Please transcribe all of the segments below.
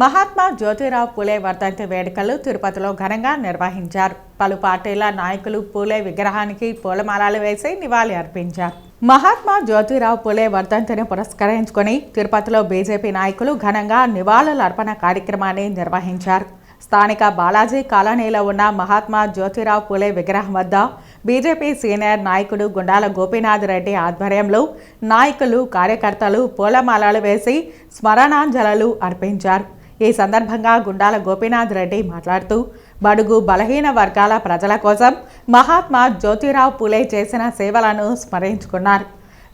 మహాత్మా జ్యోతిరావు పూలే వర్ధంతి వేడుకలు తిరుపతిలో ఘనంగా నిర్వహించారు. పలు పార్టీల నాయకులు పూలే విగ్రహానికి పూలమాలలు వేసి నివాళి అర్పించారు. మహాత్మా జ్యోతిరావు పూలే వర్ధంతిని పురస్కరించుకొని తిరుపతిలో బీజేపీ నాయకులు ఘనంగా నివాళుల అర్పణ కార్యక్రమాన్ని నిర్వహించారు. స్థానిక బాలాజీ కాలనీలో ఉన్న మహాత్మా జ్యోతిరావు పూలే విగ్రహం వద్ద బీజేపీ సీనియర్ నాయకుడు గుండాల గోపీనాథ్ రెడ్డి ఆధ్వర్యంలో నాయకులు కార్యకర్తలు పూలమాలలు వేసి స్మరణాంజలలు అర్పించారు. ఈ సందర్భంగా గుండాల గోపీనాథ్ రెడ్డి మాట్లాడుతూ బడుగు బలహీన వర్గాల ప్రజల కోసం మహాత్మా జ్యోతిరావు పూలే చేసిన సేవలను స్మరించుకున్నారు.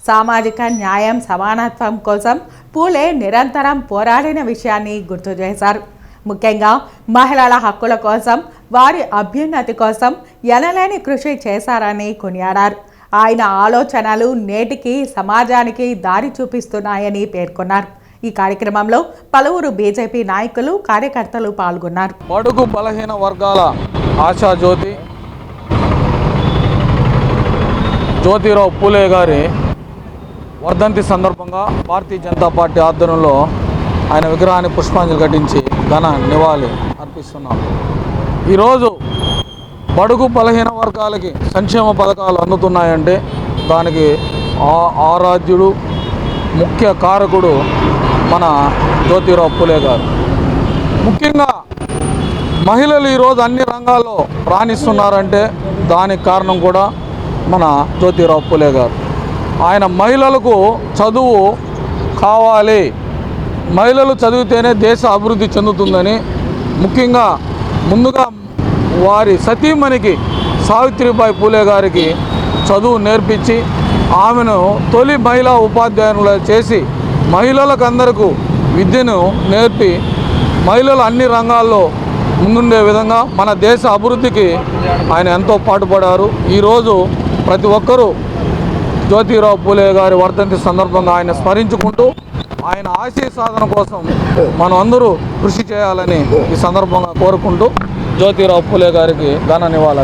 సామాజిక న్యాయం సమానత్వం కోసం పూలే నిరంతరం పోరాడిన విషయాన్ని గుర్తు చేశారు. ముఖ్యంగా మహిళల హక్కుల కోసం వారి అభ్యున్నతి కోసం ఎనలేని కృషి చేశారని కొనియాడారు. ఆయన ఆలోచనలు నేటికి సమాజానికి దారి చూపిస్తున్నాయని పేర్కొన్నారు. ఈ కార్యక్రమంలో పలువురు బీజేపీ నాయకులు కార్యకర్తలు పాల్గొన్నారు. బడుగు బలహీన వర్గాల ఆశాజ్యోతి జ్యోతిరావు పూలే గారి వర్ధంతి సందర్భంగా భారతీయ జనతా పార్టీ ఆధ్వర్యంలో ఆయన విగ్రహాన్ని పుష్పాంజలి ఘటించి ఘన నివాళి అర్పిస్తున్నాం. ఈరోజు బడుగు బలహీన వర్గాలకి సంక్షేమ పథకాలు అందుతున్నాయంటే దానికి ఆ- ఆరాధ్యుడు ముఖ్య కారకుడు మన జ్యోతిరావు పూలే గారు. ముఖ్యంగా మహిళలు ఈరోజు అన్ని రంగాల్లో రాణిస్తున్నారంటే దానికి కారణం కూడా మన జ్యోతిరావు పూలే గారు. ఆయన మహిళలకు చదువు కావాలి. మహిళలు చదివితేనే దేశ అభివృద్ధి చెందుతుందని ముఖ్యంగా ముందుగా వారి సతీమణికి సావిత్రిబాయి పూలే గారికి చదువు నేర్పించి ఆమెను తొలి మహిళా ఉపాధ్యాయులు చేసి మహిళలకు అందరకు విద్యను నేర్పి మహిళలు అన్ని రంగాల్లో ముందుండే విధంగా మన దేశ అభివృద్ధికి ఆయన ఎంతో పాటుపడారు. ఈరోజు ప్రతి ఒక్కరూ జ్యోతిరావు పూలే గారి వర్ధంతి సందర్భంగా ఆయన స్మరించుకుంటూ ఆయన ఆశయ సాధన కోసం మనం అందరూ కృషి చేయాలని ఈ సందర్భంగా కోరుకుంటూ జ్యోతిరావు పూలే గారికి ఘన నివాళి